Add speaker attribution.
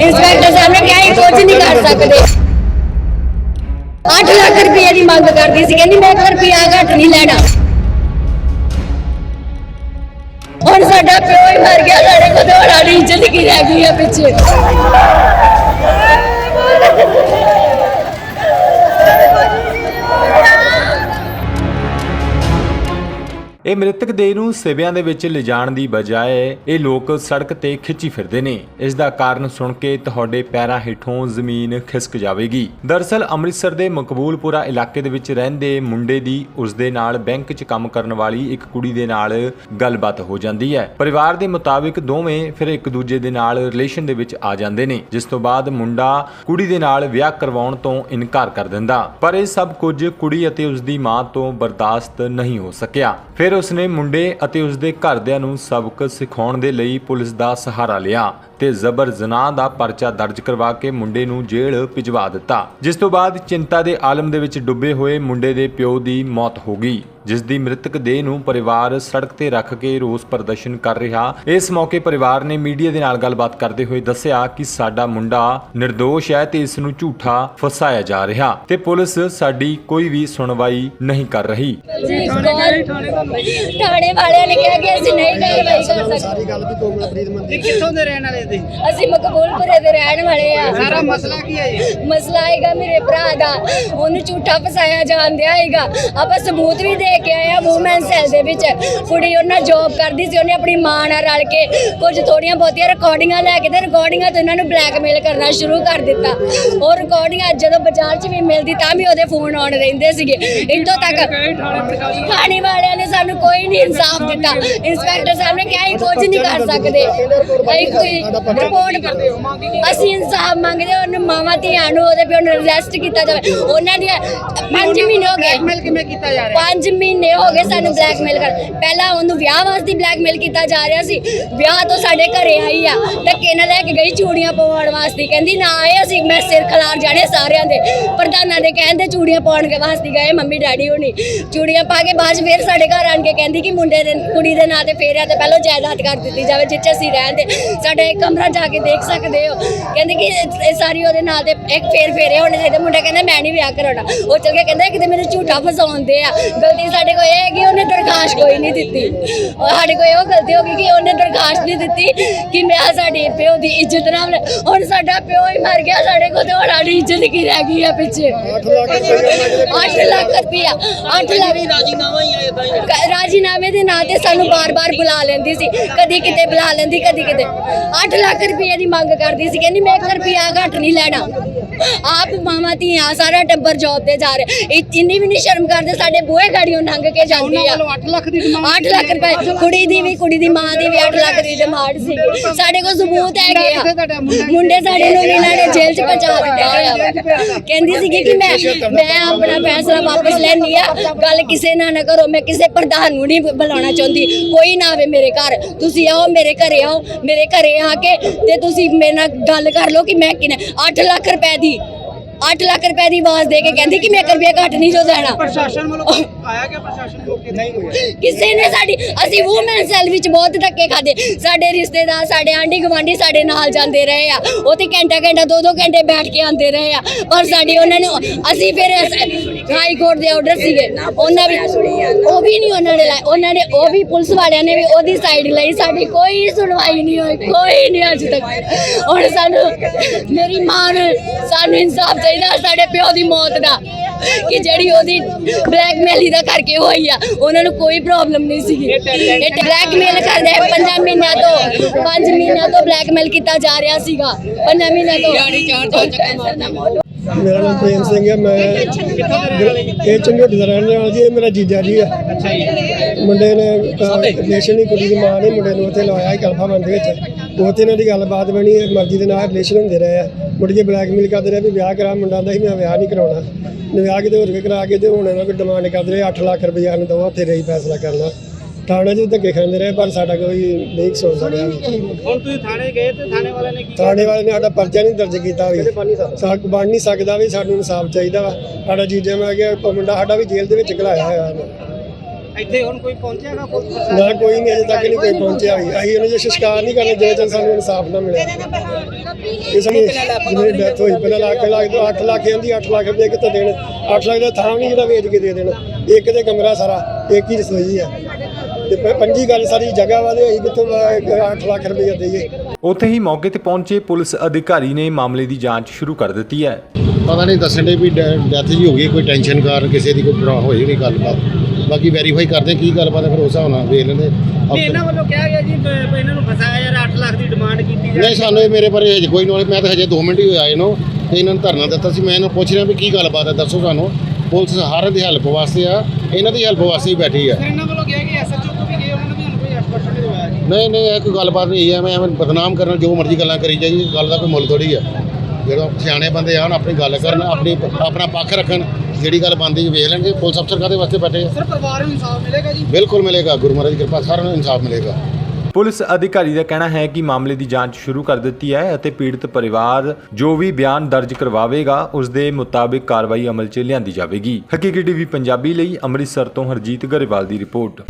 Speaker 1: Inspector ਸਾਹਿਬ ਨੇ ਕਿਹਾ ਇਹ ਕੁਝ ਨਹੀਂ ਕਰ ਸਕਦੇ। 8 ਲੱਖ ਰੁਪਏ ਦੀ ਮੰਗ ਕਰਦੀ ਸੀ, ਕਹਿੰਦੀ ਮੈਂ 1 ਰੁਪਿਆ ਘੱਟ ਨਹੀਂ ਲੈਣਾ। ਹੁਣ ਸਾਡਾ ਪਿਓ ਹੀ ਮਰ ਗਿਆ, ਸਾਡੇ ਕੋਲ ਤਾਂ ਸਾਡੀ ਇੱਜ਼ਤ ਕੀ ਰਹਿ ਗਈ ਆ ਪਿੱਛੇ।
Speaker 2: ਇਹ ਮ੍ਰਿਤਕ ਦੇਹ ਨੂੰ ਸਿਵਿਆਂ ਦੇ ਵਿੱਚ ਲਿਜਾਣ ਦੀ ਬਜਾਏ ਇਹ ਲੋਕ ਸੜਕ ਤੇ ਖਿੱਚੀ ਫਿਰਦੇ ਨੇ। ਇਸ ਦਾ ਕਾਰਨ ਸੁਣ ਕੇ ਤੁਹਾਡੇ ਪੈਰਾਂ ਹੇਠੋਂ ਜ਼ਮੀਨ ਖਿਸਕ ਜਾਵੇਗੀ। ਦਰਸਲ ਅੰਮ੍ਰਿਤਸਰ ਦੇ ਮਕਬੂਲਪੁਰਾ ਇਲਾਕੇ ਦੇ ਵਿੱਚ ਰਹਿੰਦੇ ਮੁੰਡੇ ਦੀ ਉਸ ਦੇ ਨਾਲ ਬੈਂਕ 'ਚ ਕੰਮ ਕਰਨ ਵਾਲੀ ਇੱਕ ਕੁੜੀ ਦੇ ਨਾਲ ਗੱਲਬਾਤ ਹੋ ਜਾਂਦੀ ਹੈ। ਪਰਿਵਾਰ ਦੇ ਮੁਤਾਬਿਕ ਦੋਵੇਂ ਫਿਰ ਇੱਕ ਦੂਜੇ ਦੇ ਨਾਲ ਰਿਲੇਸ਼ਨ ਦੇ ਵਿੱਚ ਆ ਜਾਂਦੇ ਨੇ, ਜਿਸ ਤੋਂ ਬਾਅਦ ਮੁੰਡਾ ਕੁੜੀ ਦੇ ਨਾਲ ਵਿਆਹ ਕਰਵਾਉਣ ਤੋਂ ਇਨਕਾਰ ਕਰ ਦਿੰਦਾ। ਪਰ ਇਹ ਸਭ ਕੁਝ ਕੁੜੀ ਅਤੇ ਉਸ ਦੀ ਮਾਂ ਤੋਂ ਬਰਦਾਸ਼ਤ ਨਹੀਂ ਹੋ ਸਕਿਆ। ਫਿਰ ਉਸਨੇ ਮੁੰਡੇ ਅਤੇ ਉਸਦੇ ਘਰਦਿਆਂ ਨੂੰ ਸਬਕ ਸਿਖਾਉਣ ਦੇ ਲਈ ਪੁਲਿਸ ਦਾ ਸਹਾਰਾ ਲਿਆ। ਤੇ ਜ਼ਬਰ ਜ਼ਨਾਹ ਦਾ ਪਰਚਾ ਦਰਜ ਕਰਵਾ ਕੇ ਮੁੰਡੇ ਨੂੰ ਜੇਲ੍ਹ ਭਿਜਵਾ ਦਿੱਤਾ। ਜਿਸ ਤੋਂ ਬਾਅਦ ਚਿੰਤਾ ਦੇ ਆਲਮ ਦੇ ਵਿੱਚ ਡੁੱਬੇ ਹੋਏ ਮੁੰਡੇ ਦੇ ਪਿਓ ਦੀ ਮੌਤ ਹੋ ਗਈ। ਜਿਸ ਦੀ ਮ੍ਰਿਤਕ ਦੇਹ ਨੂੰ ਪਰਿਵਾਰ ਸੜਕ ਤੇ ਰੱਖ ਕੇ ਰੋਸ ਪ੍ਰਦਰਸ਼ਨ ਕਰ ਰਿਹਾ। ਇਸ ਮੌਕੇ ਪਰਿਵਾਰ ਨੇ ਮੀਡੀਆ ਦੇ ਨਾਲ ਗੱਲਬਾਤ ਕਰਦੇ ਹੋਏ ਦੱਸਿਆ ਕਿ ਸਾਡਾ ਮੁੰਡਾ નિર્ਦੋਸ਼ ਹੈ ਤੇ ਇਸ ਨੂੰ ਝੂਠਾ ਫਸਾਇਆ ਜਾ ਰਿਹਾ ਤੇ ਪੁਲਿਸ ਸਾਡੀ ਕੋਈ ਵੀ ਸੁਣਵਾਈ ਨਹੀਂ ਕਰ ਰਹੀ।
Speaker 1: ਥਾਣੇ ਵਾਲਿਆਂ ਨੇ ਕਿਹਾ ਕਿ ਅਸੀਂ ਨਹੀਂ ਕਾਰਵਾਈ ਕਰ ਸਕਦੇ
Speaker 3: ਸਾਰੀ ਗੱਲ ਵੀ ਕੋਮਲਪ੍ਰੀਤ ਮੰਦੀ
Speaker 4: ਇਹ ਕਿੱਥੋਂ ਦੇ ਰਹਿਣ ਵਾਲੇ ਤੁਸੀਂ
Speaker 1: ਅਸੀਂ ਮਕਬੂਲਪੁਰੇ ਦੇ ਰਹਿਣ ਵਾਲੇ ਆ।
Speaker 4: ਸਾਰਾ ਮਸਲਾ ਕੀ ਹੈ ਜੀ?
Speaker 1: ਮਸਲਾ ਹੈਗਾ ਮੇਰੇ ਭਰਾ ਦਾ। ਉਹਨੂੰ ਝੂਠਾ ਫਸਾਇਆ ਜਾਂਦਿਆ ਹੈਗਾ। ਆਪਾਂ ਸਬੂਤ ਵੀ ਦੇ ਕੇ ਆਏ ਆ ਵੂਮਨ ਸੈਲ ਦੇ ਵਿੱਚ। ਕੁੜੀ ਉਹਨਾਂ ਜੌਬ ਕਰਦੀ ਸੀ ਉਹਨੇ ਆਪਣੀ ਮਾਂ ਨਾਲ ਰਲ ਕੇ ਕੁਝ ਥੋੜੀਆਂ ਬਹੁਤੀਆਂ ਰਿਕਾਰਡਿੰਗਾਂ ਲੈ ਕੇ ਤੇ ਰਿਕਾਰਡਿੰਗਾਂ ਤੋਂ ਇਹਨਾਂ ਨੂੰ ਬਲੈਕਮੇਲ ਕਰਨਾ ਸ਼ੁਰੂ ਕਰ ਦਿੱਤਾ। ਉਹ ਰਿਕਾਰਡਿੰਗਾਂ ਜਦੋਂ ਬਾਜ਼ਾਰ 'ਚ ਵੀ ਮਿਲਦੀ ਤਾਂ ਵੀ ਉਹਦੇ ਫੋਨ ਆਉਣ ਰਹਿੰਦੇ ਸੀਗੇ। ਇੱਥੋਂ ਤੱਕ ਥਾਣੇ ਵਾਲਿਆਂ ਨੇ ਸਾਨੂੰ ਕੋਈ ਨਹੀਂ ਇਨਸਾਫ ਦਿੱਤਾ। ਇੰਸਪੈਕਟਰ ਸਾਹਿਬ ਨੇ ਕਿਹਾ ਇਹ ਕੁਝ ਨਹੀਂ ਕਰ ਸਕਦੇ। ਅਸੀਂ ਕੋਈ ਰਿਪੋਰਟ ਅਸੀਂ ਇਨਸਾਫ ਮੰਗਦੇ ਹਾਂ, ਉਹਨੂੰ ਮਾਵਾਂ ਧੀਆਂ ਨੂੰ ਉਹਦੇ ਪਿਓ ਨੂੰ ਅਰੈਸਟ ਕੀਤਾ ਜਾਵੇ। ਉਹਨਾਂ ਦੀ 5 ਮਹੀਨੇ ਹੋ ਗਏ।
Speaker 4: ਬਲੈਕਮੇਲ ਕਿਵੇਂ ਕੀਤਾ ਜਾ ਰਿਹਾ?
Speaker 1: 5 ਮਹੀਨੇ ਹੋ ਗਏ ਸਾਨੂੰ ਬਲੈਕਮੇਲ ਕਰ ਪਹਿਲਾਂ ਉਹਨੂੰ ਵਿਆਹ ਵਾਸਤੇ ਬਲੈਕਮੇਲ ਕੀਤਾ ਜਾ ਰਿਹਾ ਸੀ। ਵਿਆਹ ਤੋਂ ਸਾਡੇ ਘਰੇ ਆਈ ਆ। ਧੱਕੇ ਨਾਲ ਲੈ ਕੇ ਗਈ ਚੂੜੀਆਂ ਪਵਾਉਣ ਵਾਸਤੇ। ਕਹਿੰਦੀ ਨਾ ਆਏ ਅਸੀਂ ਮੈਂ ਸਿਰ ਖਲਾਰ ਜਾਣੇ ਸਾਰਿਆਂ ਦੇ। ਪ੍ਰਧਾਨਾਂ ਦੇ ਕਹਿੰਦੇ ਚੂੜੀਆਂ ਪਾਉਣ ਕੇ ਵਾਸਤੇ ਗਏ ਮੰਮੀ ਡੈਡੀ ਹੋਣੀ। ਚੂੜੀਆਂ ਪਾ ਕੇ ਬਾਅਦ 'ਚ ਫਿਰ ਸਾਡੇ ਘਰ ਆਣ ਕੇ ਕਹਿੰਦੀ ਕਿ ਮੁੰਡੇ ਦੇ ਕੁੜੀ ਦੇ ਨਾਂ ਤੇ ਫੇਰਿਆ ਤੇ ਪਹਿਲਾਂ ਜਾਇਦਾਦ ਕਰ ਦਿੱਤੀ ਜਾਵੇ ਜਿੱਥੇ ਅਸੀਂ ਰਹਿੰਦੇ। ਸਾਡਾ ਇੱਕ ਕਮਰਾ ਜਾ ਕੇ ਦੇਖ ਸਕਦੇ ਹੋ। ਕਹਿੰਦੇ ਕਿ ਇਹ ਸਾਰੀ ਉਹਦੇ ਨਾਲ ਤੇ ਇੱਕ ਫੇਰ ਫੇਰੇ ਹੋਣੇ ਚਾਹੀਦੇ। ਮੁੰਡਾ ਕਹਿੰਦਾ ਮੈਂ ਨਹੀਂ ਵਿਆਹ ਕਰਾਉਣਾ। ਉਹ ਚਲ ਕੇ ਕਹਿੰਦਾ ਕਿਤੇ ਮੈਨੂੰ ਝੂਠਾ ਫਸਾਉਂਦੇ ਆ। ਗਲਤੀ ਸਾਡੇ ਕੋਲ ਇਹ ਹੈ ਕਿ ਉਹਨੇ ਦਰਖਾਸਤ ਕੋਈ ਨਹੀਂ ਦਿੱਤੀ। ਸਾਡੇ ਕੋਲ ਇਹੋ ਗਲਤੀ ਹੋ ਗਈ ਕਿ ਉਹਨੇ ਦਰਖਾਸਤ ਨਹੀਂ ਦਿੱਤੀ ਕਿ ਮੈਂ ਸਾਡੇ ਪਿਓ ਦੀ ਇੱਜ਼ਤ ਨਾਲ ਹੁਣ ਸਾਡਾ ਪਿਓ ਹੀ ਮਰ ਗਿਆ। ਸਾਡੇ ਕੋਲ ਤੇ ਹੁਣ ਸਾਡੀ ਇੱਜ਼ਤ ਕੀ ਰਹਿ ਗਈ ਆ ਪਿੱਛੇ।
Speaker 3: 8 ਲੱਖ ਰੁਪਏ
Speaker 1: 8 ਲੱਖ ਰੁਪਇਆ। 8 ਲੱਖ
Speaker 4: ਰਾਜੀਨਾਮਾ ਹੀ ਆਇਆ ਤਾਂ
Speaker 1: ਕ- ਰਾਜੀਨਾਮੇ ਦੇ ਨਾਂ ਤੇ ਸਾਨੂੰ ਬਾਰ-ਬਾਰ ਬੁਲਾ ਲੈਂਦੀ ਸੀ। ਕਦੀ ਕਿਤੇ ਬੁਲਾ ਲੈਂਦੀ, ਕਦੀ ਕਿਤੇ। 8 ਲੱਖ ਰੁਪਏ ਦੀ ਮੰਗ ਕਰਦੀ ਸੀ। ਕਹਿੰਦੀ ਮੈਂ 1 ਰੁਪਿਆ ਘੱਟ ਨਹੀਂ ਲੈਣਾ। ਆਪ ਮਾਮਾ ਧੀਆਂ ਸਾਰਾ ਟੱਬਰ ਜੌਬ ਤੇ ਜਾ ਰਹੇ। ਇੰਨੀ ਵੀ ਨਹੀਂ ਸ਼ਰਮ ਕਰਦੇ ਸਾਡੇ ਬੂਹੇ ਗਾੜੀਆਂ ਲੰਘ ਕੇ ਜਾਂਦੀ
Speaker 4: ਉਹਨਾਂ
Speaker 1: ਆ
Speaker 4: ਵੱਲੋਂ 8 ਲੱਖ ਦੀ ਡਿਮਾਂਡ
Speaker 1: 8 ਲੱਖ ਰੁਪਏ। ਕੁੜੀ ਦੀ ਵੀ ਕੁੜੀ ਦੀ ਮਾਂ ਦੀ ਵੀ 8 ਲੱਖ ਦੀ ਡਿਮਾਂਡ ਸੀ ਸਾਡੇ ਕੋਲ ਸਬੂਤ ਹੈਗੇ ਆ।
Speaker 4: ਮੁੰਡਾ?
Speaker 1: ਸਾਡੇ ਨੂੰ ਇਹਨਾਂ ਨੇ ਜੇਲ੍ਹ 'ਚ ਪਹੁੰਚਾ ਦਿੱਤਾ ਹੋਇਆ ਕਹਿੰਦੀ ਸੀਗੀ ਕਿ ਮੈਂ ਮੈਂ ਆਪਣਾ ਫੈਸਲਾ ਵਾਪਸ ਲੈਣੀ ਆ। ਗੱਲ ਕਿਸੇ ਨਾਲ ਨਾ ਕਰੋ। ਮੈਂ ਕਿਸੇ ਪ੍ਰਧਾਨ ਨੂੰ ਨਹੀਂ ਬੁਲਾਉਣਾ ਚਾਹੁੰਦੀ। ਕੋਈ ਨਾ ਆਵੇ ਮੇਰੇ ਘਰ। ਤੁਸੀਂ ਆਓ ਮੇਰੇ ਘਰੇ ਆਓ। ਮੇਰੇ ਘਰੇ ਆ ਕੇ ਤੇ ਤੁਸੀਂ ਮੇਰੇ ਨਾਲ ਗੱਲ ਕਰ ਲਓ ਕਿ ਮੈਂ ਕਿਨੇ 8 ਲੱਖ ਰੁਪਏ ਦੀ 8 ਲੱਖ ਰੁਪਏ ਦੀ ਆਵਾਜ਼ ਦੇ ਕੇ ਕਹਿੰਦੀ ਕਿ ਮੈਂ ਇੱਕ ਰੁਪਏ ਘੱਟ ਨਹੀਂ ਜੋ ਦੇਣਾ
Speaker 4: ਪ੍ਰਸ਼ਾਸਨ ਵੱਲੋਂ ਆਇਆ ਕਿ ਪ੍ਰਸ਼ਾਸਨ ਮੌਕੇ ਤੇ ਨਹੀਂ ਹੋਇਆ
Speaker 1: ਕਿਸੇ ਨੇ ਸਾਡੀ ਅਸੀਂ ਵੂਮਨ ਸੈਲ ਵਿੱਚ ਬਹੁਤ ਧੱਕੇ ਖਾਦੇ ਸਾਡੇ ਰਿਸ਼ਤੇਦਾਰ ਸਾਡੇ ਆਂਢੀ ਗੁਆਂਢੀ ਸਾਡੇ ਨਾਲ ਜਾਂਦੇ ਰਹੇ ਆ ਉਹ ਤੇ ਘੰਟਾ ਘੰਟਾ ਦੋ ਦੋ ਘੰਟੇ ਬੈਠ ਕੇ ਆਉਂਦੇ ਰਹੇ ਆ ਪਰ ਸਾਡੀ ਉਹਨਾਂ ਨੂੰ ਅਸੀਂ ਫਿਰ ਹਾਈ ਕੋਰਟ ਦੇ ਆਰਡਰ ਸੀਗੇ ਉਹਨਾਂ ਵੀ ਉਹ ਵੀ ਨਹੀਂ ਉਹਨਾਂ ਨੇ ਲਾਏ ਉਹਨਾਂ ਨੇ ਉਹ ਵੀ ਪੁਲਿਸ ਵਾਲਿਆਂ ਨੇ ਵੀ ਉਹਦੀ ਸਾਈਡ ਲਈ ਸਾਡੀ ਕੋਈ ਸੁਣਵਾਈ ਨਹੀਂ ਹੋਈ ਕੋਈ ਨਹੀਂ ਅੱਜ ਤੱਕ ਹੁਣ ਸਾਨੂੰ ਮੇਰੀ ਮਾਂ ਨੂੰ ਸਾਨੂੰ ਇਨਸਾਫ ਚਾਹੀਦਾ ਸਾਡੇ ਪਿਓ ਦੀ ਮੌਤ ਦਾ ਕਿ ਜਿਹੜੀ ਉਹਦੀ ਬਲੈਕਮੇਲੀ ਦਾ ਕਰਕੇ ਹੋਈ ਆ ਉਹਨਾਂ ਨੂੰ ਕੋਈ ਪ੍ਰੋਬਲਮ ਨਹੀਂ ਸੀਗੀ ਇਹ ਬਲੈਕਮੇਲ ਕਰਦੇ ਪੰਜਾਂ ਮਹੀਨਿਆਂ ਤੋਂ ਪੰਜ ਮਹੀਨਿਆਂ ਤੋਂ ਬਲੈਕਮੇਲ ਕੀਤਾ ਜਾ ਰਿਹਾ ਸੀਗਾ ਪੰਜਾਂ ਮਹੀਨਿਆਂ ਤੋਂ।
Speaker 3: ਮੇਰਾ ਨਾਮ ਪ੍ਰੇਮ ਸਿੰਘ ਹੈ ਮੈਂ ਇਹ ਚੰਗੋਟੀ ਦਾ ਰਹਿਣ ਵਾਲਾ ਜੀ ਇਹ ਮੇਰਾ ਜੀਜਾ ਜੀ ਆ। ਮੁੰਡੇ ਨੇ ਰਿਲੇਸ਼ਨ ਹੀ ਕੁੜੀ ਦੀ ਮਾਂ ਨੇ ਮੁੰਡੇ ਨੂੰ ਉੱਥੇ ਲਵਾਇਆ ਸੀ ਕਲਫਾ ਦੇ ਵਿੱਚ। ਉੱਥੇ ਇਹਨਾਂ ਦੀ ਗੱਲਬਾਤ ਬਣੀ ਇਹ ਮਰਜ਼ੀ ਦੇ ਨਾਲ ਰਿਲੇਸ਼ਨ ਹੁੰਦੇ ਰਹੇ ਆ। ਮੁੜ ਕੇ ਬਲੈਕਮੇਲ ਕਰਦੇ ਰਹੇ ਵੀ ਵਿਆਹ ਕਰਾ ਮੁੰਡਾ ਦਾ ਸੀ ਮੈਂ ਵਿਆਹ ਨਹੀਂ ਕਰਾਉਣਾ। ਨੇ ਵਿਆਹ ਕਿਤੇ ਹੋਰ ਕੇ ਕਰਾ ਕੇ ਤੇ ਹੁਣ ਇਹਨਾਂ ਕੋਈ ਡਿਮਾਂਡ ਕਰਦੇ ਰਹੇ 8 ਲੱਖ ਰੁਪਈਆ ਨੂੰ ਦਵਾ ਫਿਰ ਹੀ ਫੈਸਲਾ ਕਰਨਾ। ਥਾਣੇ 'ਚ ਧੱਕੇ ਖਾਂਦੇ ਰਹੇ ਪਰ ਸਾਡਾ ਕੋਈ ਨਹੀਂ ਸੁਣ ਸਕਿਆ
Speaker 4: ਹੁਣ ਤੁਸੀਂ ਥਾਣੇ ਗਏ ਤੇ ਥਾਣੇ ਵਾਲਿਆਂ ਨੇ ਕੀ
Speaker 3: ਥਾਣੇ ਵਾਲੇ ਨੇ ਸਾਡਾ ਪਰਚਾ ਨਹੀਂ ਦਰਜ ਕੀਤਾ ਵੀ। ਸਾਕ ਬਣ ਨਹੀਂ ਸਕਦਾ। ਵੀ ਸਾਨੂੰ ਇਨਸਾਫ ਚਾਹੀਦਾ ਵਾ। ਸਾਡਾ ਜੀਜੇ ਮੈਂ ਕਿਹਾ ਮੁੰਡਾ ਸਾਡਾ ਵੀ ਜੇਲ੍ਹ ਦੇ ਵਿੱਚ ਘਲਾਇਆ ਹੋਇਆ ਉਹਨੇ
Speaker 4: ਇੱਥੇ ਹੁਣ ਕੋਈ ਪਹੁੰਚਿਆਗਾ ਪੁਲਿਸ ਪ੍ਰਸ਼ਾਸਨ
Speaker 3: ਨਾ ਕੋਈ ਨਹੀਂ ਅਜੇ ਤੱਕ ਨਹੀਂ ਕੋਈ ਪਹੁੰਚਿਆ। ਹੋਈ ਅਸੀਂ ਉਹਨਾਂ ਦੇ ਸ਼ਿਕਾਰ ਨਹੀਂ ਕਰਨੇ ਜਿਵੇਂ ਤੱਕ ਸਾਨੂੰ ਇਨਸਾਫ ਨਾ ਮਿਲੇ। ਇਸ ਲਈ ਜਿਹਨੇ ਡੈਥ ਹੋਈ ਪਹਿਲਾਂ ਲੱਖ ਲੱਖ ਤੋਂ 8 ਲੱਖ ਆਂਦੀ 8 ਲੱਖ ਰੁਪਏ ਕਿੱਥੇ ਦੇਣ। 8 ਲੱਖ ਦਾ ਥਾਂ ਵੀ ਨਹੀਂ ਜਿਹੜਾ ਵੇਚ ਕੇ ਦੇ ਦੇਣ। ਇੱਕ ਤੇ ਕਮਰਾ ਸਾਰਾ ਇੱਕ ਹੀ ਰਸੋਈ ਆ। ਤੇ ਪੰਜੀ ਗੱਲ ਸਾਰੀ ਜਗ੍ਹਾ ਵਾਲੇ ਅਸੀਂ ਕਿੱਥੋਂ 8 ਲੱਖ ਰੁਪਏ ਦੇਈਏ।
Speaker 2: ਉੱਥੇ ਹੀ ਮੌਕੇ ਤੇ ਪਹੁੰਚੇ ਪੁਲਿਸ ਅਧਿਕਾਰੀ ਨੇ ਮਾਮਲੇ ਦੀ ਜਾਂਚ ਸ਼ੁਰੂ ਕਰ ਦਿੱਤੀ ਹੈ।
Speaker 5: ਪਤਾ ਨਹੀਂ ਦੱਸਣ ਦੇ ਵੀ ਡੈਥ ਜੀ ਹੋ ਗਈ ਕੋਈ ਟੈਨਸ਼ਨ ਕਾਰਨ ਕਿਸੇ ਦੀ ਕੋਈ ਪ੍ਰੋ- ਹੋਈ ਹੋਈ ਗੱਲਬਾਤ। ਬਾਕੀ ਵੈਰੀਫਾਈ ਕਰਦੇ ਕੀ ਗੱਲਬਾਤ ਹੈ ਫਿਰ ਉਸ ਹਿਸਾਬ ਨਾਲ ਵੇਖ ਲੈਂਦੇ
Speaker 4: ਨਹੀਂ ਇਹਨਾਂ ਵੱਲੋਂ ਕਿਹਾ ਗਿਆ ਜੀ ਬ- ਇਹਨਾਂ ਨੂੰ ਫਸਾਇਆ ਯਾਰ 8 ਲੱਖ ਦੀ ਡਿਮਾਂਡ ਕੀਤੀ ਜਾ
Speaker 5: ਨਹੀਂ ਸਾਨੂੰ ਇਹ ਮੇਰੇ ਬਾਰੇ ਹਜੇ ਕੋਈ ਨੌਲੇਜ ਮੈਂ ਤਾਂ ਹਜੇ 2 ਮਿੰਟ ਹੀ ਹੋਏ ਆਏ ਨੂੰ ਤੇ ਇਹਨਾਂ ਨੂੰ ਧਰਨਾ ਦਿੱਤਾ ਸੀ। ਮੈਂ ਇਹਨਾਂ ਨੂੰ ਪੁੱਛ ਰਿਹਾ ਵੀ ਕੀ ਗੱਲਬਾਤ ਹੈ ਦੱਸੋ ਸਾਨੂੰ। ਪੁਲਿਸ ਹਰ ਦੀ ਹੈਲਪ ਵਾਸਤੇ ਆ ਇਹਨਾਂ ਦੀ ਹੈਲਪ ਵਾਸਤੇ ਹੀ ਬੈਠੀ ਆ।
Speaker 4: ਇਹਨਾਂ ਵੱਲੋਂ ਕਿਹਾ ਕਿ ਐਸਐਚਓ ਤੋਂ ਵੀ ਗਏ ਉਹਨਾਂ ਨੇ ਵੀ ਸਾਨੂੰ ਕੋਈ ਐਕਸਪਰਟ ਨਹੀਂ ਦਵਾਇਆ ਜੀ।
Speaker 5: ਨਹੀਂ ਨਹੀਂ ਇਹ ਕੋਈ ਗੱਲਬਾਤ ਨਹੀਂ ਹੈ ਮੈਂ ਐਵੇਂ ਬਦਨਾਮ ਕਰਨ ਜੋ ਮਰਜ਼ੀ ਗੱਲਾਂ ਕਰੀ ਜਾਈਏ ਗੱਲ ਦਾ ਕੋਈ ਮੁੱਲ ਥੋੜੀ ਆ। ਜਦੋਂ ਸਿਆਣੇ ਬੰਦੇ ਆਣ ਆਪਣੀ ਗੱਲ ਕਰਨ ਆਪਣੀ ਆਪਣਾ ਪੱਖ ਰੱਖਣ ਜਿਹੜੀ ਗੱਲ ਬੰਦੀ ਵੇਖ ਲੈਣਗੇ ਪੁਲਿਸ ਅਫਸਰ ਕਾਦੇ ਵਾਸਤੇ ਬੈਠੇ ਆ?
Speaker 4: ਸਰ ਪਰਿਵਾਰ ਨੂੰ ਇਨਸਾਫ ਮਿਲੇਗਾ ਜੀ?
Speaker 5: ਬਿਲਕੁਲ ਮਿਲੇਗਾ ਗੁਰੂ ਮਹਾਰਾਜ ਦੀ ਕਿਰਪਾ ਸਾਰਿਆਂ ਨੂੰ ਇਨਸਾਫ ਮਿਲੇਗਾ।
Speaker 2: ਪੁਲਿਸ ਅਧਿਕਾਰੀ ਦਾ ਕਹਿਣਾ ਹੈ ਕਿ ਮਾਮਲੇ ਦੀ ਜਾਂਚ ਸ਼ੁਰੂ ਕਰ ਦਿੱਤੀ ਹੈ ਅਤੇ ਪੀੜਤ ਪਰਿਵਾਰ ਜੋ ਵੀ ਬਿਆਨ ਦਰਜ ਕਰਵਾਵੇਗਾ ਉਸ ਦੇ ਮੁਤਾਬਿਕ ਕਾਰਵਾਈ ਅਮਲ 'ਚ ਲਿਆਂਦੀ ਜਾਵੇਗੀ। ਹਕੀਕੀ ਟੀਵੀ ਪੰਜਾਬੀ ਲਈ ਅੰਮ੍ਰਿਤਸਰ ਤੋਂ ਹਰਜੀਤ ਗਰੇਵਾਲ ਦੀ ਰਿਪੋਰਟ।